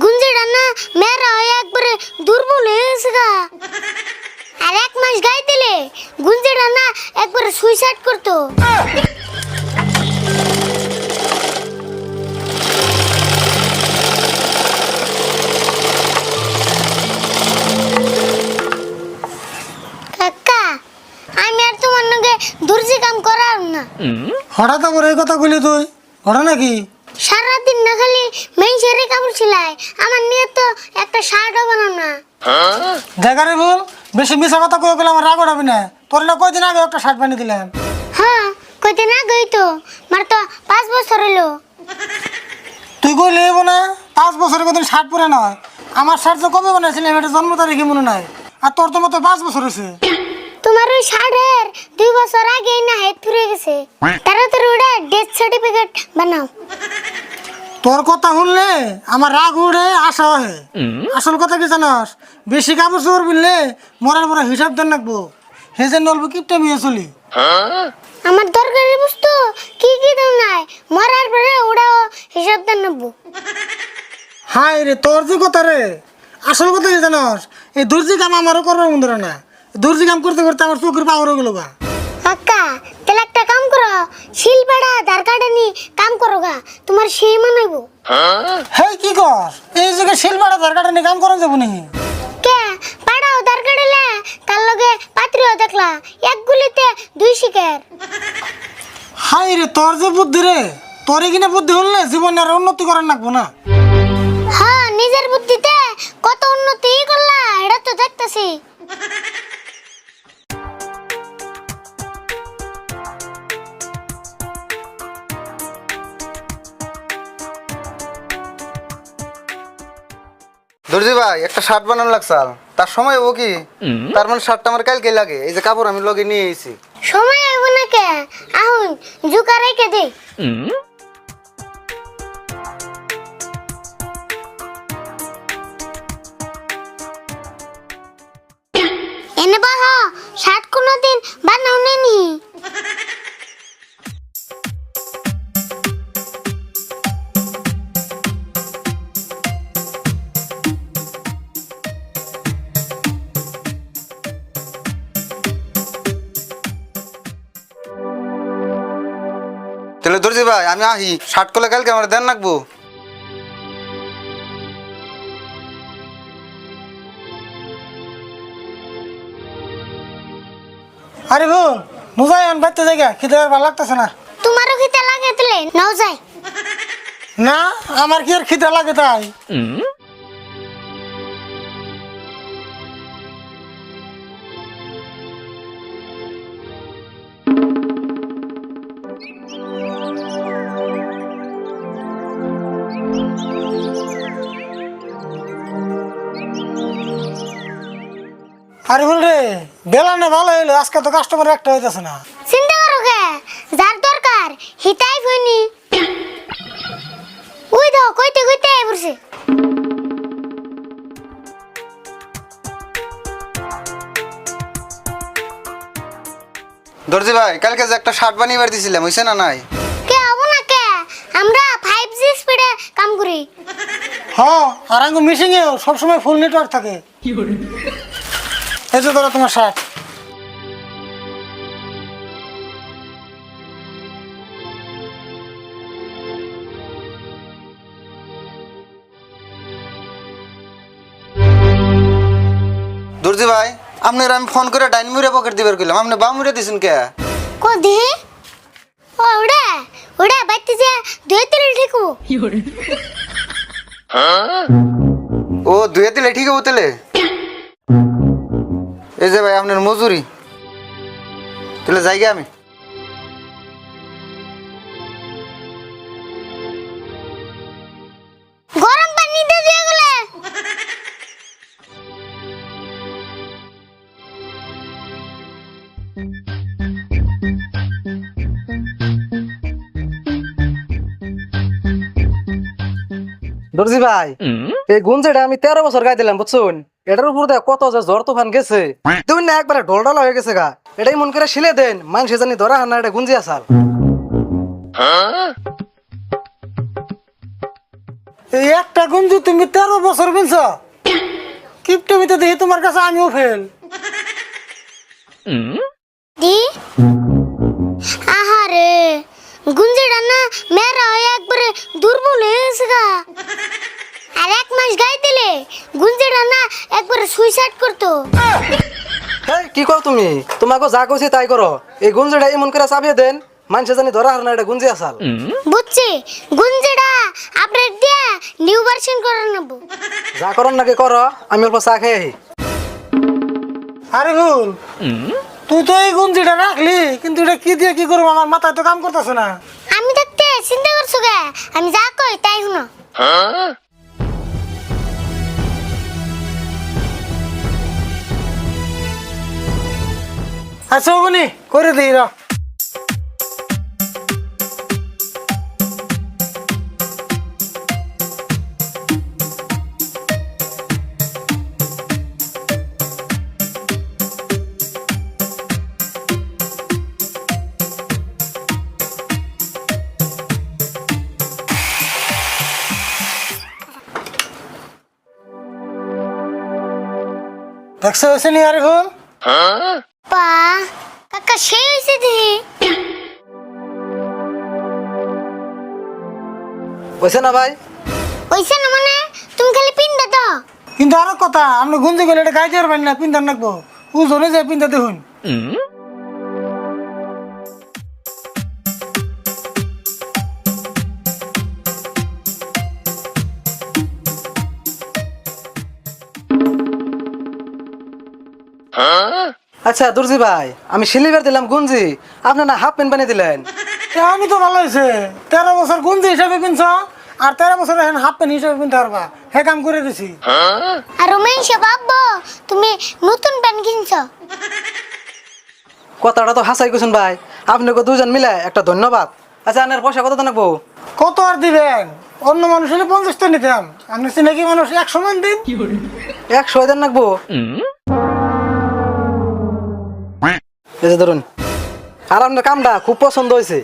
গুঞ্জিটা না মেয়েরা হয়ে একবারে দুর্বল হয়ে গেছে গা। আর এক মাস গায়ে দিলে গুঞ্জিটা না একবারে সুইসাইড করতো। কাকা আমি আর তোমার নগে দর্জি কাম করার না। হঠাৎ আবার এই কথা বলি তুই? ঘটনা কি? সারাদিন না খালি মেয়ে ছেড়ে কাপড় সিলাই। আমার নিয়ে তো একটা শার্টও বানাও না। জায়গারে বল বেশি মিশা কথা কয়ে গেলে আমার রাগ উঠাবি না। তোর না কয়দিন আগে একটা শার্ট বানিয়ে দিলাম। হ্যাঁ কইতে না গই তো। মার তো পাঁচ বছর হলো। তুই কই লেব না পাঁচ বছরের কদিন শার্ট পরে নয় আমার শার্ট তো কবে বানাইছিলাম এটা জন্ম তারিখে মনে নাই। আর তোর তো মতো পাঁচ বছর হয়েছে। তোমার ওই শার্টের দুই বছর আগেই না হেড ফুরে গেছে। তাড়াতাড়ি ওটা ডেথ সার্টিফিকেট বানাও। তোর কথা শুনলে আমার রাগ উঠে আশা হয়। আসল কথা কি জানাস? বেশি কাপড় চোপড় বিনলে মরার পরে হিসাব দেন রাখব। হে যে নলবো কিপটা বিয়ে চলি। আমার দরকারি বস্তু কি কি দাম নাই? মরার পরে ওটাও হিসাব দেন নেব হাই রে তোর যে কথা রে। আসল কথা কি জানাস? এই দর্জি কাম আমারও করবার মন ধরে না। দর্জি কাম করতে করতে আমার চোখের পাওয়ার হয়ে গেল গা। করো গা তোমার সেই মানাইবো হেই কি কর? এই জায়গায় শিলপাড়া দরকার নিয়ে কাম করা যাব নাকি? কে? পাড়া আধার কার্ডে তার লগে পাত্রীও দেখলা। এক গুলিতে দুই শিকার। হাই রে তোর যে বুদ্ধি রে। তোর কিনা বুদ্ধি হলে জীবনে আর উন্নতি করার লাগবো না। হ্যাঁ নিজের বুদ্ধিতে কত উন্নতি করলা এটা তো দেখতেছি। দর্জি ভাই একটা শার্ট বানানো লাগছাল তার সময় ও কি? তার মানে শার্টটা আমার কালকে লাগে। এই যে কাপড় আমি লগে নিয়ে এসেছি সময় আইব না কে? আহুন জুকা রেখে দে। দর্জি ভাই আমি আহি ষাট কলে কালকে আমার দেন রাখব আরে বোন নুজাই আন বাইতে জায়গা খেতে আর ভালো লাগতেছে না। তোমারও খিদে লাগে দিলে নাও যাই। না আমার কি আর খিদে লাগে তাই? আরে বল রে বেলা না ভালো হইল আজকে তো কাস্টমার একটা হইতেছে না। চিন্তা করো কে যার দরকার হিতাই ফইনি ওই দাও কইতে কইতে আই পড়ছে। দর্জি ভাই কালকে যে একটা শার্ট বানিয়ে বার দিছিলাম হইছে না নাই? কে হব না কে? আমরা ফাইভ জি স্পিডে কাম করি। হ্যাঁ আর আঙ্গু মিশিং এও সবসময় ফুল নেটওয়ার্ক থাকে। এই যে ধরো তোমার শার্ট। দর্জি ভাই আপনার আমি ফোন করে ডাইন মুড়ে পকেট দিবার কইলাম আপনি বা মুড়ে দিছেন কে? কো দে ও ওড়া ওড়া বাইতে যে দুই তিন ঠিক ও দুয়ে দিলে ঠিক হব তাহলে এই যে ভাই আপনার মজুরি। তাহলে যাইগে আমি। গরম পানি দিয়ে দিয়ে গেলে। দর্জি ভাই এই গুঞ্জেটা আমি তেরো বছর গাই দিলাম বুঝছুন? এটার উপর দেখ কত যে জ্বর তুফান গেছে। তুমি না একবারে ঢোল ঢালা হয়ে গেছে গা। এটাই মন করে শিলে দেন মানুষ জানি ধরা হান্না এটা গুঞ্জি আসাল এই একটা গুঞ্জু তুমি তেরো বছর বিনছ কিপটমিতে দেখি তোমার কাছে আমিও ফেল। দি? আহারে গুঞ্জিটা না মেয়েরা হয়ে একবারে দুর্বল হয়ে গেছে গা। আর এক মাস গায়ে দিলে গুঞ্জিটা না একবারে সুইসাইড করতো। হেই কি কর তুমি? তোমাকে যা কইছি তাই করো। এই গুঞ্জিটা এমন করে চাপিয়ে দেন মানুষে জানি ধরা হার না এটা গুঞ্জি আসাল। বুঝছি গুঞ্জিটা আপডেট দিয়া নিউ ভার্সন করে নেব। যা করন নাকি করো আমি অল্প চা খেয়ে আহি। আরে ভুল তুই তো এই গুঞ্জিটা রাখলি কিন্তু এটা কি দিয়ে কি করব? আমার মাথায় তো কাম করতেছে না। আমি দেখতে চিন্তা করছ গে? আমি যা কই তাই শুনো। আচ্ছা ওগুনি করে দিই রা দেখছ হয়েছে নি আরে ভুল পা কাকা সেই হয়েছে দেখি হয়েছে না ভাই হয়েছে না মানে তুমি খালি পিনবে তো কিন্তু আরও কথা আমরা গুঞ্জি গেলে এটা গাইতে পারবেন না পিন্ধার নাকবো ওজনে যায় পিন্ধা দেখুন আচ্ছা দুর্জি ভাই আমি সিলিভার দিলাম গুঞ্জি। আপনি না হাফ প্যান্ট বানিয়ে দিলেন। আমি তো ভালো হয়েছে। তেরো বছর গুঞ্জি হিসাবে পিনছ আর তেরো বছর এখন হাফ প্যান্ট হিসাবে পিনতে পারবা। হে কাম করে দিছি। আর রমেশে ভাববো তুমি নতুন প্যান্ট কিনছো। কথাটা তো হাসাই করছেন ভাই। আপনাকে দুজন মিলে একটা ধন্যবাদ। আচ্ছা আনের পয়সা কত দেনাবো কত আর দিবেন? অন্য মানুষ হলে পঞ্চাশটা নিতাম। আপনি চিনাকি মানুষ? একশো মান দিন। একশো দেন নাকবো। এই যে ধরুন আর আপনার কামটা খুব পছন্দ হয়েছে।